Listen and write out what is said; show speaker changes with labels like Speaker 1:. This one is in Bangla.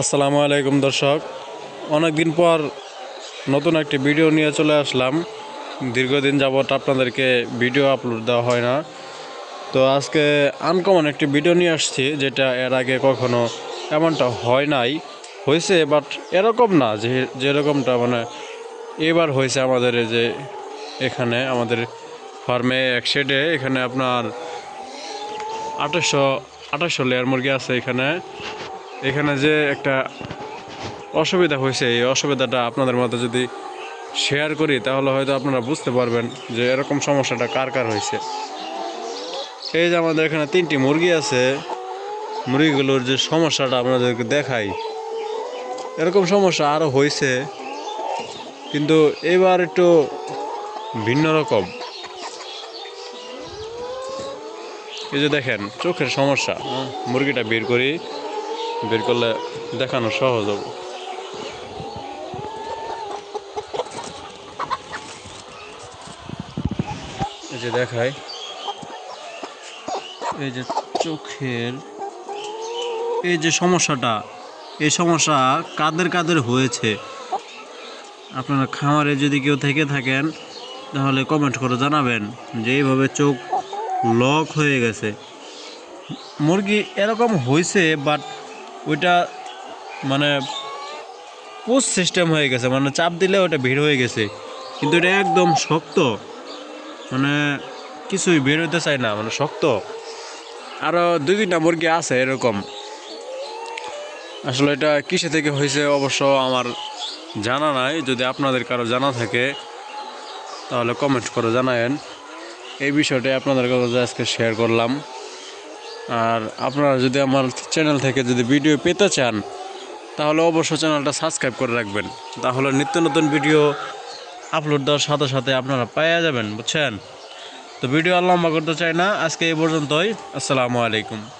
Speaker 1: আসসালামু আলাইকুম দর্শক। অনেক দিন পর নতুন একটি ভিডিও নিয়ে চলে আসলাম। দীর্ঘদিন যাবৎ আপনাদেরকে ভিডিও আপলোড দেওয়া হয় না। তো আজকে আনকমন একটি ভিডিও নিয়ে আসছি, যেটা এর আগে কখনো এমনটা হয় নাই। হয়েছে বাট এরকম না, যে যেরকমটা মানে এবার হয়েছে আমাদের যে এখানে, আমাদের ফার্মে এক শেডে এখানে আপনার আঠাশশো আঠাশশো লেয়ার মুরগি আছে এখানে। এখানে যে একটা অসুবিধা হয়েছে, এই অসুবিধাটা আপনাদের মধ্যে যদি শেয়ার করি, তাহলে হয়তো আপনারা বুঝতে পারবেন যে এরকম সমস্যাটা কার কার হয়েছে। এই যে আমাদের এখানে তিনটি মুরগি আছে, মুরগিগুলোর যে সমস্যাটা আপনাদেরকে দেখাই। এরকম সমস্যা আরও হয়েছে, কিন্তু এবার একটু ভিন্ন রকম। এই যে দেখেন, চোখের সমস্যা, মুরগিটা বের করি। বের করলে দেখানো সহজ হবে। এই যে দেখাই, এই যে চোখের, এই যে সমস্যাটা, এই সমস্যা কাদের কাদের হয়েছে? আপনারা খামারে যদি কেউ থেকে থাকেন, তাহলে কমেন্ট করে জানাবেন যে এইভাবে চোখ লক হয়ে গেছে। মুরগি এরকম হয়েছে বাট ওইটা মানে পোস্ট সিস্টেম হয়ে গেছে মানে চাপ দিলে ওটা ভিড় হয়ে গেছে। কিন্তু এটা একদম শক্ত। মানে কিছুই বের হইতে চায় না মানে শক্ত। আরও দুই তিনটা মুরগি আছে এরকম। আসলে এটা কিসে থেকে হয়েছে অবশ্য আমার জানা নাই। যদি আপনাদের কারও জানা থাকে, তাহলে কমেন্ট করে জানায়েন। এই বিষয়টা আপনাদের কাছে আজকে শেয়ার করলাম। আর আপনারা যদি আমার চ্যানেল থেকে যদি ভিডিও পেতে চান, তাহলে অবশ্যই চ্যানেলটা সাবস্ক্রাইব করে রাখবেন। তাহলে নিত্য নতুন ভিডিও আপলোড দেওয়ার সাথে সাথে আপনারা পাইয়া যাবেন, বুঝছেন? তো ভিডিও আর লম্বা করতে চাই না। আজকে এই পর্যন্তই। আসসালামু আলাইকুম।